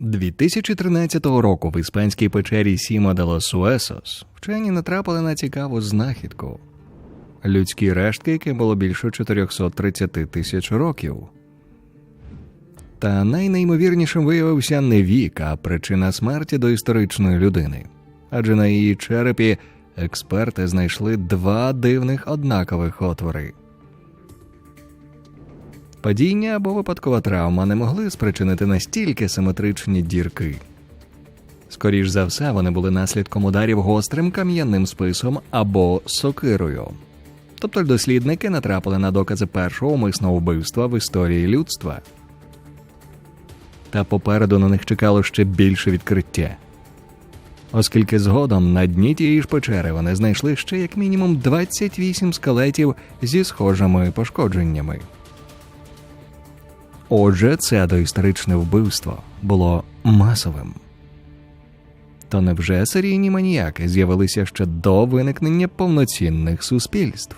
2013 року в іспанській печері Сімо де лос Суесос вчені натрапили на цікаву знахідку. Людські рештки, яким було більше 430 тисяч років. Та найнеймовірнішим виявився не вік, а причина смерті доісторичної людини. Адже на її черепі експерти знайшли два дивних однакових отвори. Падіння або випадкова травма не могли спричинити настільки симетричні дірки. Скоріш за все, вони були наслідком ударів гострим кам'яним списом або сокирою. Тобто дослідники натрапили на докази першого умисного вбивства в історії людства. Та попереду на них чекало ще більше відкриття. Оскільки згодом на дні тієї ж печери вони знайшли ще як мінімум 28 скелетів зі схожими пошкодженнями. Отже, це доісторичне вбивство було масовим. То невже серійні маніяки з'явилися ще до виникнення повноцінних суспільств?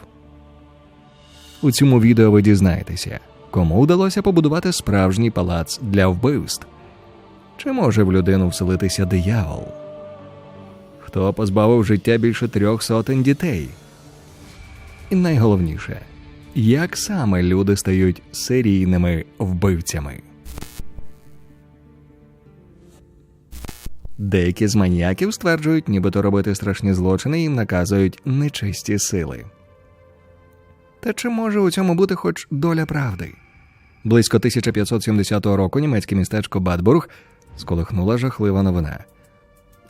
У цьому відео ви дізнаєтеся, кому вдалося побудувати справжній палац для вбивств, чи може в людину вселитися диявол? Хто позбавив життя більше трьох сотень дітей? І найголовніше, як саме люди стають серійними вбивцями? Деякі з маніяків стверджують, нібито робити страшні злочини їм наказують нечисті сили. Та чи може у цьому бути хоч доля правди? Близько 1570 року німецьке містечко Бадбург сколихнула жахлива новина.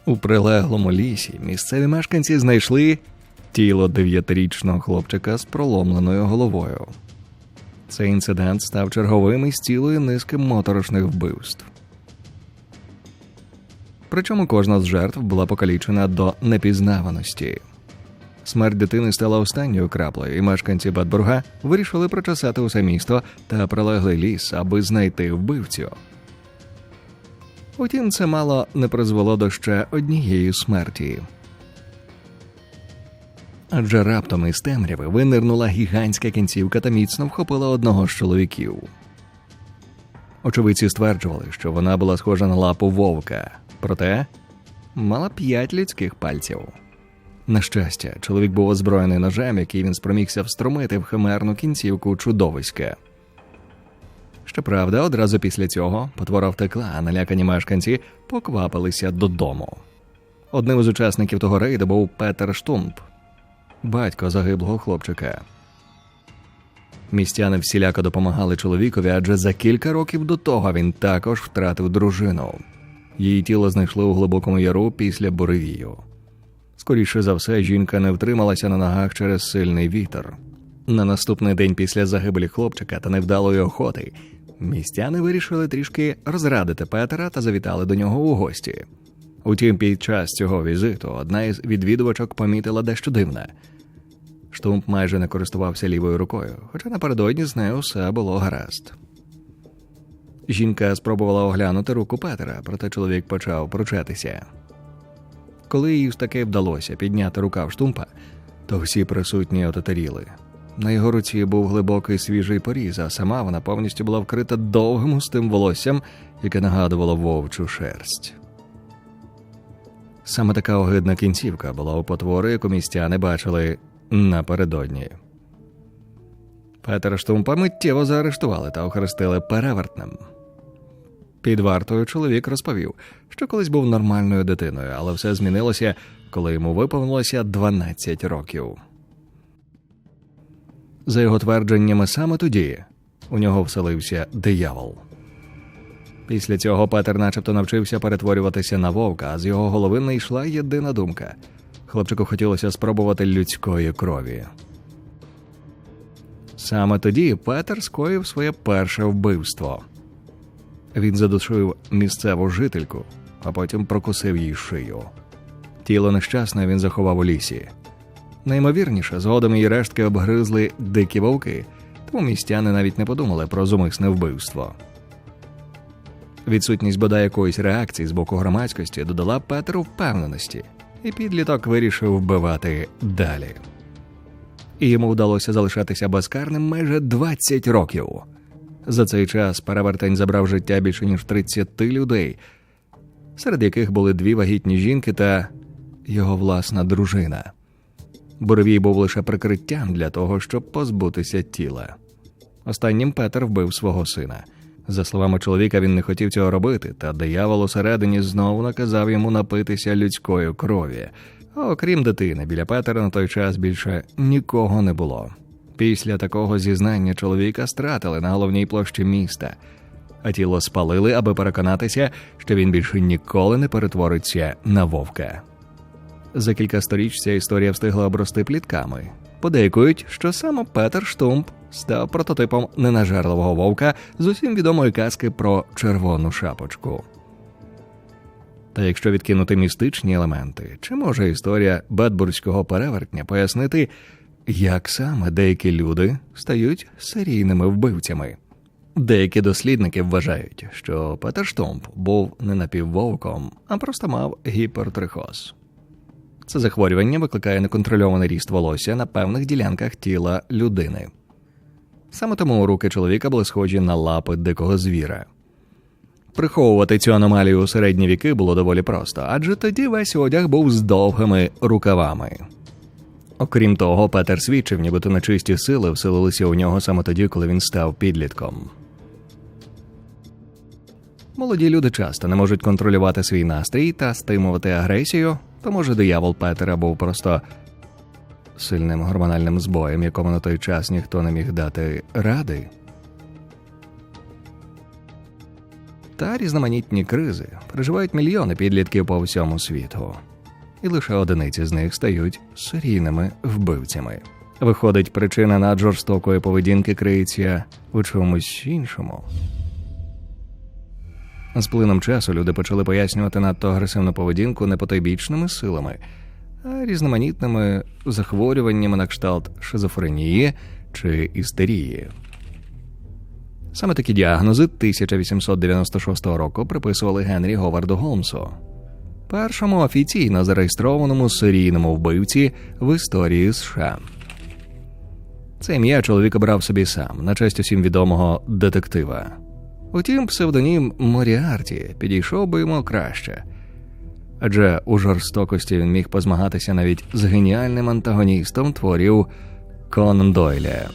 У прилеглому лісі місцеві мешканці знайшли тіло дев'ятирічного хлопчика з проломленою головою. Цей інцидент став черговим із цілої низки моторошних вбивств. Причому кожна з жертв була покалічена до непізнаваності. Смерть дитини стала останньою краплею, і мешканці Бадбурга вирішили прочесати усе місто та прилеглий ліс, аби знайти вбивцю. Утім, це мало не призвело до ще однієї смерті. Адже раптом із темряви винирнула гігантська кінцівка та міцно вхопила одного з чоловіків. Очевидці стверджували, що вона була схожа на лапу вовка, проте мала п'ять людських пальців. На щастя, чоловік був озброєний ножем, який він спромігся встромити в химерну кінцівку чудовиська. Щоправда, одразу після цього потвора втекла, а налякані мешканці поквапилися додому. Одним із учасників того рейду був Петер Штумп, батько загиблого хлопчика. Містяни всіляко допомагали чоловікові, адже за кілька років до того він також втратив дружину. Її тіло знайшли у глибокому яру після буревію. Скоріше за все, жінка не втрималася на ногах через сильний вітер. На наступний день після загибелі хлопчика та невдалої охоти містяни вирішили трішки розрадити Петера та завітали до нього у гості. Утім, під час цього візиту одна із відвідувачок помітила дещо дивне. Штумп майже не користувався лівою рукою, хоча напередодні з нею все було гаразд. Жінка спробувала оглянути руку Петера, проте чоловік почав пручатися. Коли їй таки вдалося підняти рукав штумпа, то всі присутні отетеріли. На його руці був глибокий свіжий поріз, а сама вона повністю була вкрита довгим густим волоссям, яке нагадувало вовчу шерсть. Саме така огидна кінцівка була у потвори, яку містяни бачили напередодні. Петера Штумпа миттєво заарештували та охрестили перевертним. Під вартою чоловік розповів, що колись був нормальною дитиною, але все змінилося, коли йому виповнилося 12 років. За його твердженнями, саме тоді у нього вселився диявол. Після цього Петер начебто навчився перетворюватися на вовка, а з його голови не йшла єдина думка. Хлопчику хотілося спробувати людської крові. Саме тоді Петер скоїв своє перше вбивство. Він задушив місцеву жительку, а потім прокусив їй шию. Тіло нещасне він заховав у лісі. Наймовірніше, згодом її рештки обгризли дикі вовки, тому містяни навіть не подумали про зумисне вбивство. Відсутність бодай якоїсь реакції з боку громадськості додала Петеру впевненості, і підліток вирішив вбивати далі. І йому вдалося залишатися безкарним майже 20 років. За цей час перевертень забрав життя більше ніж 30 людей, серед яких були дві вагітні жінки та його власна дружина. Буревій був лише прикриттям для того, щоб позбутися тіла. Останнім Петер вбив свого сина. За словами чоловіка, він не хотів цього робити, та диявол усередині знову наказав йому напитися людської крові. Окрім дитини, біля Петера на той час більше нікого не було. Після такого зізнання чоловіка стратили на головній площі міста, а тіло спалили, аби переконатися, що він більше ніколи не перетвориться на вовка. За кілька сторіч ця історія встигла обрости плітками. Подейкують, що саме Петер Штумп став прототипом ненажерливого вовка з усім відомої казки про червону шапочку. Та якщо відкинути містичні елементи, чи може історія Бетбурзького перевертня пояснити, як саме деякі люди стають серійними вбивцями? Деякі дослідники вважають, що Петер Штомп був не напіввовком, а просто мав гіпертрихоз. Це захворювання викликає неконтрольований ріст волосся на певних ділянках тіла людини. Саме тому руки чоловіка були схожі на лапи дикого звіра. Приховувати цю аномалію у середні віки було доволі просто, адже тоді весь одяг був з довгими рукавами. Окрім того, Петер свідчив, нібито нечисті сили вселилися у нього саме тоді, коли він став підлітком. Молоді люди часто не можуть контролювати свій настрій та стимувати агресію, то може диявол Петера був просто сильним гормональним збоєм, якому на той час ніхто не міг дати ради. Та різноманітні кризи переживають мільйони підлітків по всьому світу, і лише одиниці з них стають серійними вбивцями. Виходить, причина наджорстокої поведінки криється у чомусь іншому. З плином часу люди почали пояснювати надто агресивну поведінку не потойбічними силами, різноманітними захворюваннями на кшталт шизофренії чи істерії. Саме такі діагнози 1896 року приписували Генрі Говарду Голмсу, першому офіційно зареєстрованому серійному вбивці в історії США. Це ім'я чоловік обрав собі сам на честь усім відомого детектива. Утім, псевдонім Моріарті підійшов би йому краще, адже у жорстокості він міг позмагатися навіть з геніальним антагоністом творів Конан Дойля.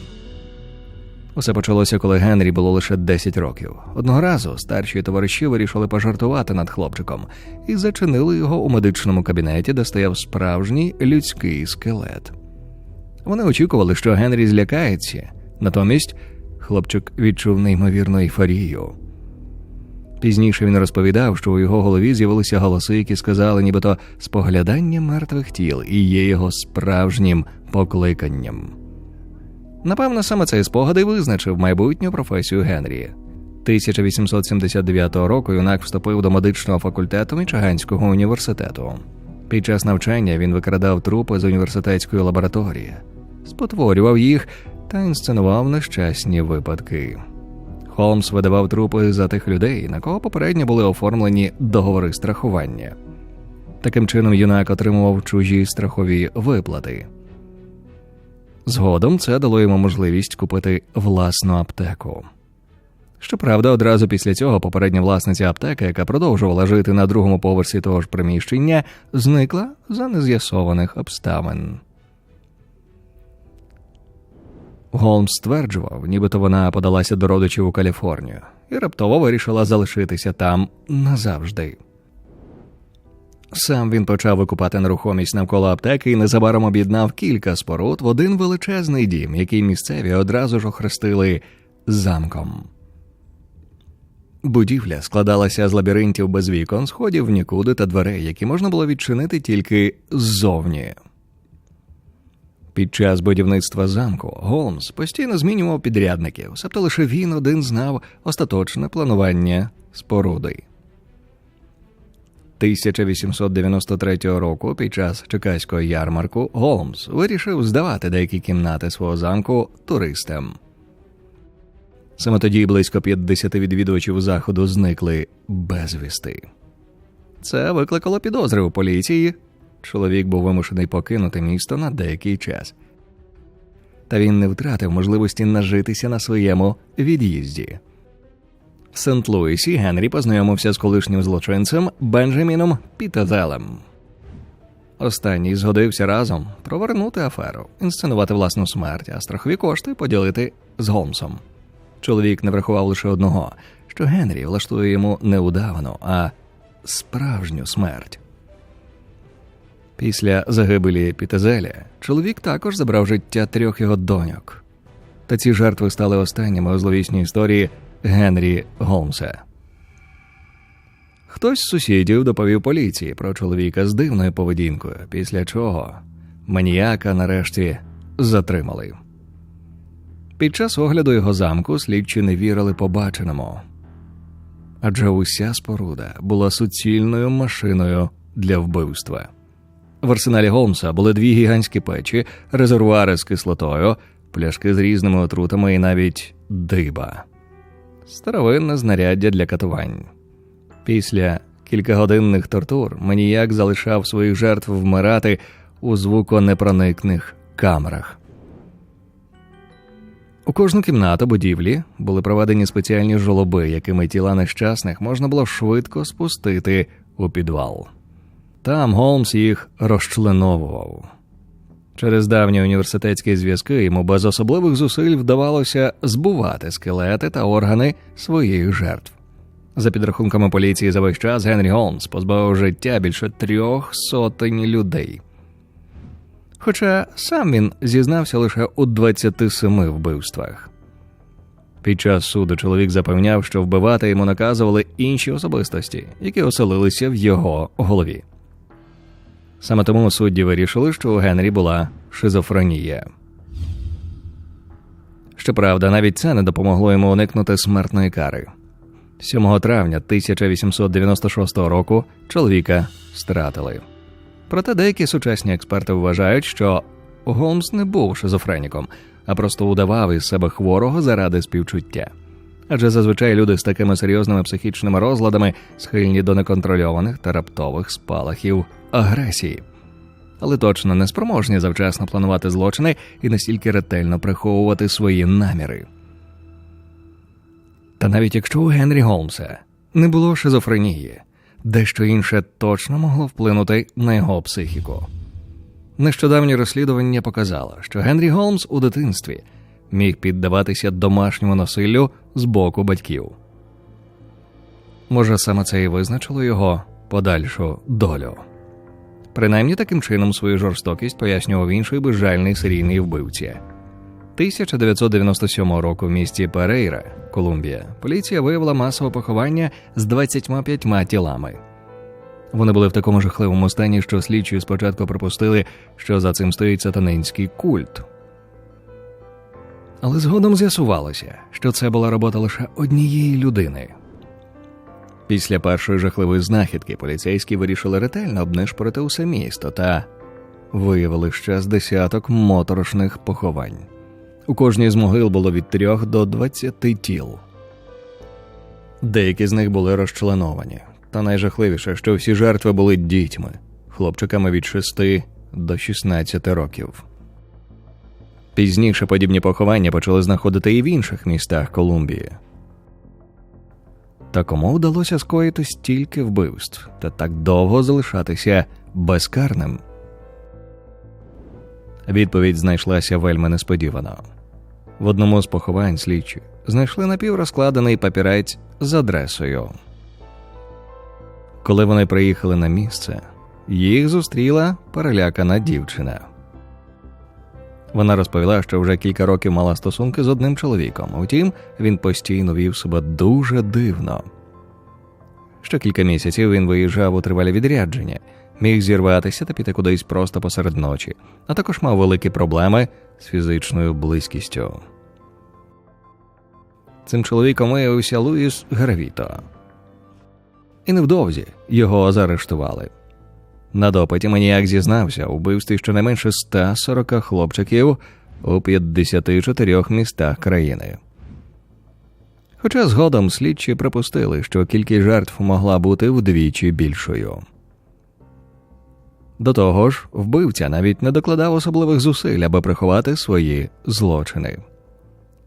Усе почалося, коли Генрі було лише 10 років. Одного разу старші товариші вирішили пожартувати над хлопчиком і зачинили його у медичному кабінеті, де стояв справжній людський скелет. Вони очікували, що Генрі злякається, натомість хлопчик відчув неймовірну ейфорію. Пізніше він розповідав, що у його голові з'явилися голоси, які сказали, нібито споглядання мертвих тіл і є його справжнім покликанням. Напевно, саме цей спогад і визначив майбутню професію Генрі. 1879 року юнак вступив до медичного факультету Мічиганського університету. Під час навчання він викрадав трупи з університетської лабораторії, спотворював їх та інсценував нещасні випадки. Холмс видавав трупи за тих людей, на кого попередньо були оформлені договори страхування. Таким чином, юнак отримував чужі страхові виплати. Згодом це дало йому можливість купити власну аптеку. Щоправда, одразу після цього попередня власниця аптеки, яка продовжувала жити на другому поверсі того ж приміщення, зникла за нез'ясованих обставин. Голмс стверджував, нібито вона подалася до родичів у Каліфорнію і раптово вирішила залишитися там назавжди. Сам він почав викупати нерухомість навколо аптеки і незабаром об'єднав кілька споруд в один величезний дім, який місцеві одразу ж охрестили замком. Будівля складалася з лабіринтів без вікон, сходів нікуди та дверей, які можна було відчинити тільки ззовні. Під час будівництва замку Голмс постійно змінював підрядників, себто лише він один знав остаточне планування споруди. 1893 року, під час Чекаського ярмарку, Голмс вирішив здавати деякі кімнати свого замку туристам. Саме тоді близько 50 відвідувачів заходу зникли безвісти. Це викликало підозри у поліції. Чоловік був вимушений покинути місто на деякий час. Та він не втратив можливості нажитися на своєму від'їзді. В Сент-Луісі Генрі познайомився з колишнім злочинцем Бенджаміном Пітезелем. Останній згодився разом провернути аферу, інсценувати власну смерть, а страхові кошти поділити з Голмсом. Чоловік не врахував лише одного, що Генрі влаштує йому не удавану, а справжню смерть. Після загибелі Пітезеля чоловік також забрав життя трьох його доньок. Та ці жертви стали останніми у зловісній історії Генрі Голмса. Хтось з сусідів доповів поліції про чоловіка з дивною поведінкою, після чого маніяка нарешті затримали. Під час огляду його замку слідчі не вірили побаченому, адже уся споруда була суцільною машиною для вбивства. В арсеналі Голмса були дві гігантські печі, резервуари з кислотою, пляшки з різними отрутами і навіть диба, старовинне знаряддя для катувань. Після кількагодинних тортур маніяк залишав своїх жертв вмирати у звуконепроникних камерах. У кожну кімнату будівлі були проведені спеціальні жолоби, якими тіла нещасних можна було швидко спустити у підвал. Там Голмс їх розчленовував. Через давні університетські зв'язки йому без особливих зусиль вдавалося збувати скелети та органи своїх жертв. За підрахунками поліції за весь час Генрі Голмс позбавив життя більше трьох сотень людей. Хоча сам він зізнався лише у 27 вбивствах. Під час суду чоловік запевняв, що вбивати йому наказували інші особистості, які оселилися в його голові. Саме тому судді вирішили, що у Генрі була шизофренія. Щоправда, навіть це не допомогло йому уникнути смертної кари. 7 травня 1896 року чоловіка стратили. Проте деякі сучасні експерти вважають, що Голмс не був шизофреніком, а просто удавав із себе хворого заради співчуття. Адже зазвичай люди з такими серйозними психічними розладами схильні до неконтрольованих та раптових спалахів агресії, але точно не спроможні завчасно планувати злочини і настільки ретельно приховувати свої наміри. Та навіть якщо у Генрі Голмса не було шизофренії, дещо інше точно могло вплинути на його психіку. Нещодавнє розслідування показало, що Генрі Голмс у дитинстві міг піддаватися домашньому насиллю з боку батьків. Може, саме це і визначило його подальшу долю. Принаймні таким чином свою жорстокість пояснював інший безжальний серійний вбивця. 1997 року в місті Перейра, Колумбія, поліція виявила масове поховання з 25 тілами. Вони були в такому жахливому стані, що слідчі спочатку припустили, що за цим стоїть сатанинський культ. Але згодом з'ясувалося, що це була робота лише однієї людини. Після першої жахливої знахідки поліцейські вирішили ретельно обнишпорити усе місто та виявили ще з десяток моторошних поховань. У кожній з могил було від трьох до двадцяти тіл. Деякі з них були розчленовані, та найжахливіше, що всі жертви були дітьми, хлопчиками від 6 до 16 років. Пізніше подібні поховання почали знаходити і в інших містах Колумбії. Та кому вдалося скоїти стільки вбивств та так довго залишатися безкарним? Відповідь знайшлася вельми несподівано. В одному з поховань слідчі знайшли напіврозкладений папірець з адресою. Коли вони приїхали на місце, їх зустріла перелякана дівчина. Вона розповіла, що вже кілька років мала стосунки з одним чоловіком. Втім, він постійно вів себе дуже дивно. Що кілька місяців він виїжджав у тривалі відрядження, міг зірватися та піти кудись просто посеред ночі, а також мав великі проблеми з фізичною близькістю. Цим чоловіком виявився Луїс Гравіто. І невдовзі його заарештували. На допиті маніяк зізнався у вбивстві щонайменше 140 хлопчиків у 54 містах країни. Хоча згодом слідчі припустили, що кількість жертв могла бути вдвічі більшою. До того ж, вбивця навіть не докладав особливих зусиль, аби приховати свої злочини.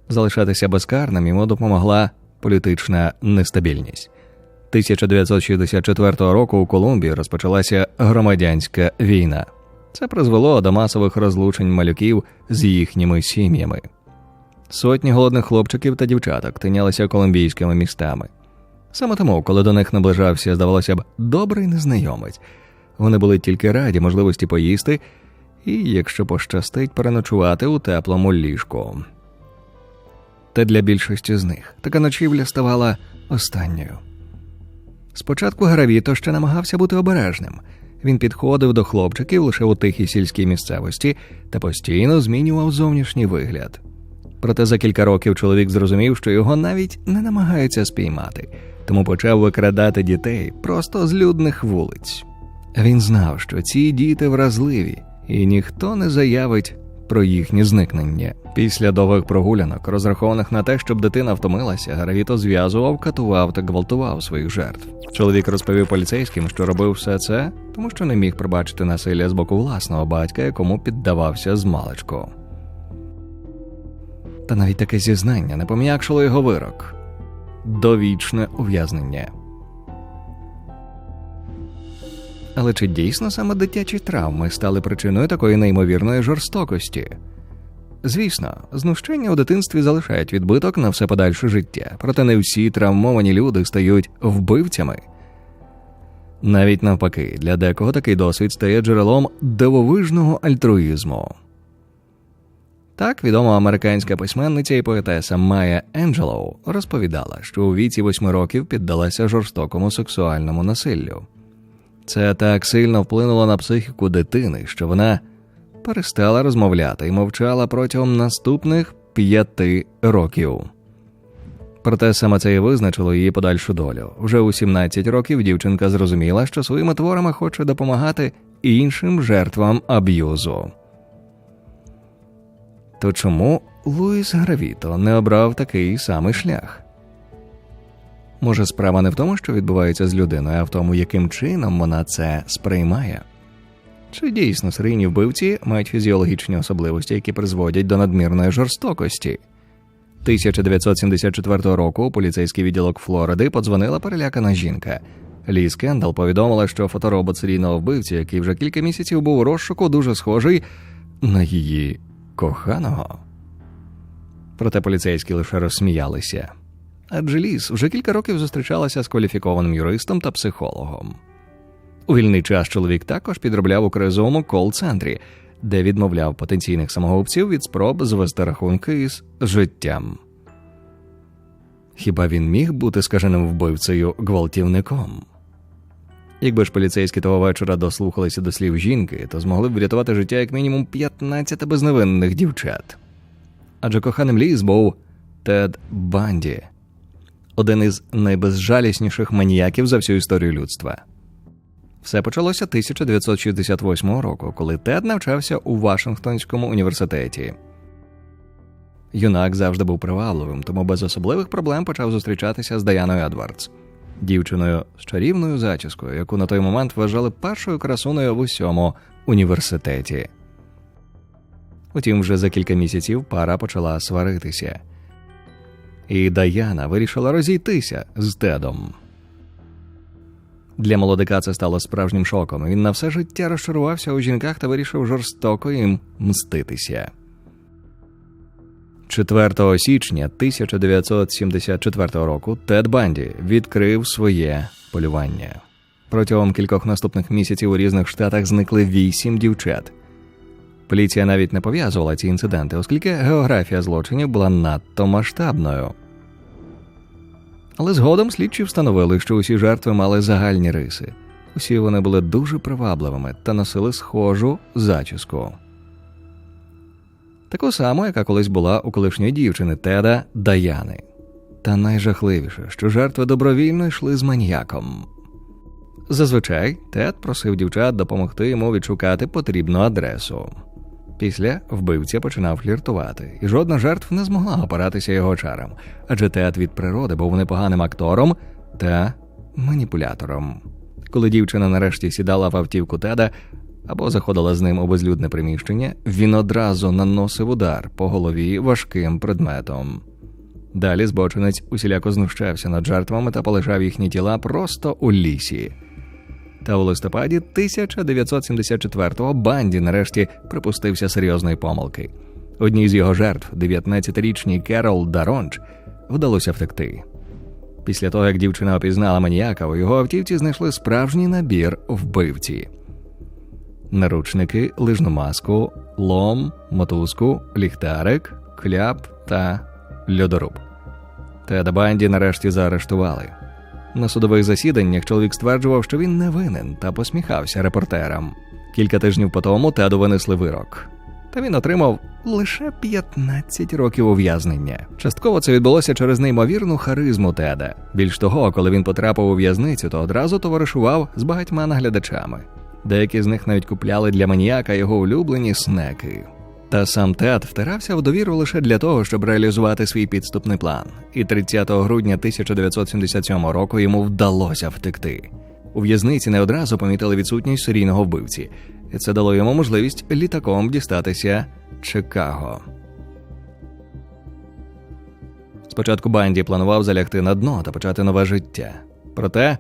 Залишатися безкарним йому допомогла політична нестабільність. 1964 року у Колумбії розпочалася громадянська війна. Це призвело до масових розлучень малюків з їхніми сім'ями. Сотні голодних хлопчиків та дівчаток тинялися колумбійськими містами. Саме тому, коли до них наближався, здавалося б, добрий незнайомець, вони були тільки раді можливості поїсти і, якщо пощастить, переночувати у теплому ліжку. Та для більшості з них така ночівля ставала останньою. Спочатку Гравіто ще намагався бути обережним. Він підходив до хлопчиків лише у тихій сільській місцевості та постійно змінював зовнішній вигляд. Проте за кілька років чоловік зрозумів, що його навіть не намагаються спіймати, тому почав викрадати дітей просто з людних вулиць. Він знав, що ці діти вразливі, і ніхто не заявить про їхнє зникнення. Після довгих прогулянок, розрахованих на те, щоб дитина втомилася, Гравіто зв'язував, катував та гвалтував своїх жертв. Чоловік розповів поліцейським, що робив все це, тому що не міг пробачити насилля з боку власного батька, якому піддавався з маличку. Та навіть таке зізнання не пом'якшило його вирок довічне ув'язнення. Але чи дійсно саме дитячі травми стали причиною такої неймовірної жорстокості? Звісно, знущення у дитинстві залишають відбиток на все подальше життя, проте не всі травмовані люди стають вбивцями. Навіть навпаки, для декого такий досвід стає джерелом дивовижного альтруїзму. Так, відома американська письменниця і поетеса Майя Енджелоу розповідала, що у віці восьми років піддалася жорстокому сексуальному насиллю. Це так сильно вплинуло на психіку дитини, що вона перестала розмовляти і мовчала протягом наступних п'яти років. Проте саме це і визначило її подальшу долю. Вже у 17 років дівчинка зрозуміла, що своїми творами хоче допомагати іншим жертвам аб'юзу. То чому Луїс Гравіто не обрав такий самий шлях? Може, справа не в тому, що відбувається з людиною, а в тому, яким чином вона це сприймає. Чи дійсно серійні вбивці мають фізіологічні особливості, які призводять до надмірної жорстокості? 1974 року у поліцейський відділок Флориди подзвонила перелякана жінка. Лі Кендал повідомила, що фоторобот серійного вбивці, який вже кілька місяців був у розшуку, дуже схожий на її коханого. Проте поліцейські лише розсміялися. Адже Ліс вже кілька років зустрічалася з кваліфікованим юристом та психологом. У вільний час чоловік також підробляв у кризовому кол-центрі, де відмовляв потенційних самогубців від спроб звести рахунки із життям. Хіба він міг бути скаженим вбивцею гвалтівником? Якби ж поліцейські того вечора дослухалися до слів жінки, то змогли б врятувати життя як мінімум 15 безневинних дівчат. Адже коханим ліс був Тед Банді, один із найбезжалісніших маніяків за всю історію людства. Все почалося 1968 року, коли Тед навчався у Вашингтонському університеті. Юнак завжди був привабливим, тому без особливих проблем почав зустрічатися з Даяною Едвардс, дівчиною з чарівною зачіскою, яку на той момент вважали першою красуною в усьому університеті. Утім, вже за кілька місяців пара почала сваритися, і Даяна вирішила розійтися з Тедом. Для молодика це стало справжнім шоком. Він на все життя розчарувався у жінках та вирішив жорстоко їм мститися. 4 січня 1974 року Тед Банді відкрив своє полювання. Протягом кількох наступних місяців у різних штатах зникли вісім дівчат. Поліція навіть не пов'язувала ці інциденти, оскільки географія злочинів була надто масштабною. Але згодом слідчі встановили, що усі жертви мали загальні риси. Усі вони були дуже привабливими та носили схожу зачіску. Таку саму, яка колись була у колишньої дівчини Теда Даяни. Та найжахливіше, що жертви добровільно йшли з маньяком. Зазвичай Тед просив дівчат допомогти йому відшукати потрібну адресу. Після вбивця починав фліртувати, і жодна жертв не змогла опиратися його чарам, адже Тед від природи був непоганим актором та маніпулятором. Коли дівчина нарешті сідала в автівку Теда або заходила з ним у безлюдне приміщення, він одразу наносив удар по голові важким предметом. Далі збочинець усіляко знущався над жертвами та полежав їхні тіла просто у лісі. Та у листопаді 1974-го банді нарешті припустився серйозної помилки. Одній з його жертв, 19-річній Керол Даронч, вдалося втекти. Після того, як дівчина опізнала маніяка, у його автівці знайшли справжній набір вбивці: наручники, лижну маску, лом, мотузку, ліхтарик, кляп та льодоруб. Теда Банді нарешті заарештували. На судових засіданнях чоловік стверджував, що він не винен та посміхався репортерам. Кілька тижнів по тому Теду винесли вирок. Та він отримав лише 15 років ув'язнення. Частково це відбулося через неймовірну харизму Теда. Більш того, коли він потрапив у в'язницю, то одразу товаришував з багатьма наглядачами. Деякі з них навіть купляли для маніяка його улюблені снеки. Та сам Тед втирався в довіру лише для того, щоб реалізувати свій підступний план. І 30 грудня 1977 року йому вдалося втекти. У в'язниці не одразу помітили відсутність серійного вбивці, і це дало йому можливість літаком дістатися Чикаго. Спочатку Банді планував залягти на дно та почати нове життя. Проте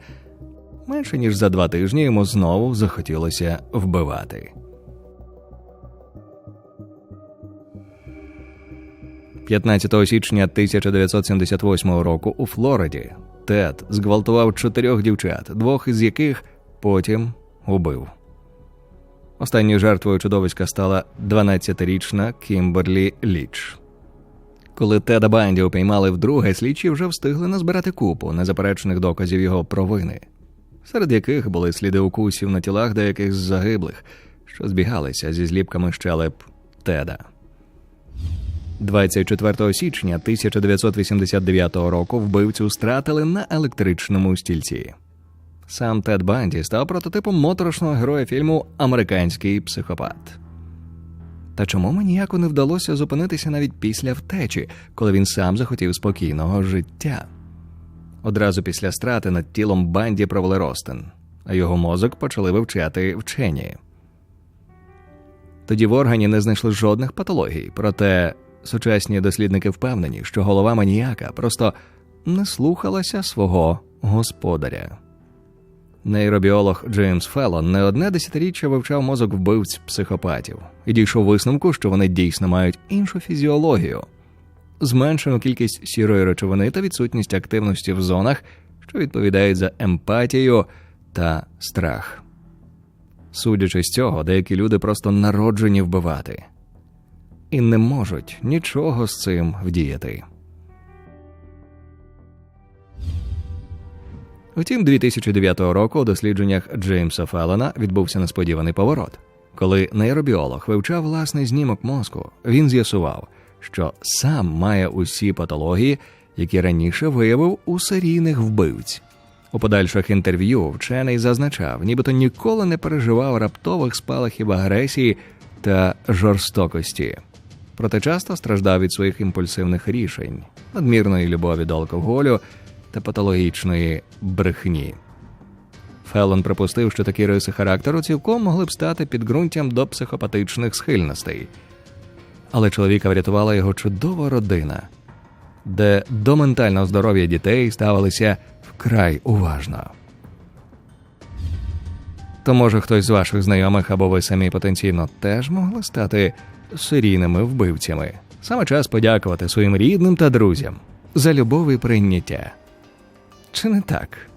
менше ніж за два тижні йому знову захотілося вбивати. 15 січня 1978 року у Флориді Тед зґвалтував чотирьох дівчат, двох із яких потім убив. Останньою жертвою чудовиська стала 12-річна Кімберлі Ліч. Коли Теда Банді упіймали вдруге, слідчі вже встигли назбирати купу незаперечних доказів його провини, серед яких були сліди укусів на тілах деяких з загиблих, що збігалися зі зліпками щелеп Теда. 24 січня 1989 року вбивцю стратили на електричному стільці. Сам Тед Банді став прототипом моторошного героя фільму Американський психопат. Та чому маніяку не вдалося зупинитися навіть після втечі, коли він сам захотів спокійного життя? Одразу після страти над тілом банді провели ростин, а його мозок почали вивчати вчені. Тоді в органі не знайшли жодних патологій, проте Сучасні дослідники впевнені, що голова маніяка просто не слухалася свого господаря. Нейробіолог Джеймс Феллон не одне десятиріччя вивчав мозок вбивць психопатів і дійшов висновку, що вони дійсно мають іншу фізіологію, зменшену кількість сірої речовини та відсутність активності в зонах, що відповідають за емпатію та страх. Судячи з цього, деякі люди просто народжені вбивати і не можуть нічого з цим вдіяти. Втім, 2009 року у дослідженнях Джеймса Феллона відбувся несподіваний поворот. Коли нейробіолог вивчав власний знімок мозку, він з'ясував, що сам має усі патології, які раніше виявив у серійних вбивць. У подальших інтерв'ю вчений зазначав, нібито ніколи не переживав раптових спалахів агресії та жорстокості проте часто страждав від своїх імпульсивних рішень, надмірної любові до алкоголю та патологічної брехні. Феллон припустив, що такі риси характеру цілком могли б стати підґрунтям до психопатичних схильностей, але чоловіка врятувала його чудова родина, де до ментального здоров'я дітей ставилися вкрай уважно. То, може, хтось з ваших знайомих або ви самі потенційно теж могли стати серійними вбивцями. Саме час подякувати своїм рідним та друзям за любов і прийняття. Чи не так?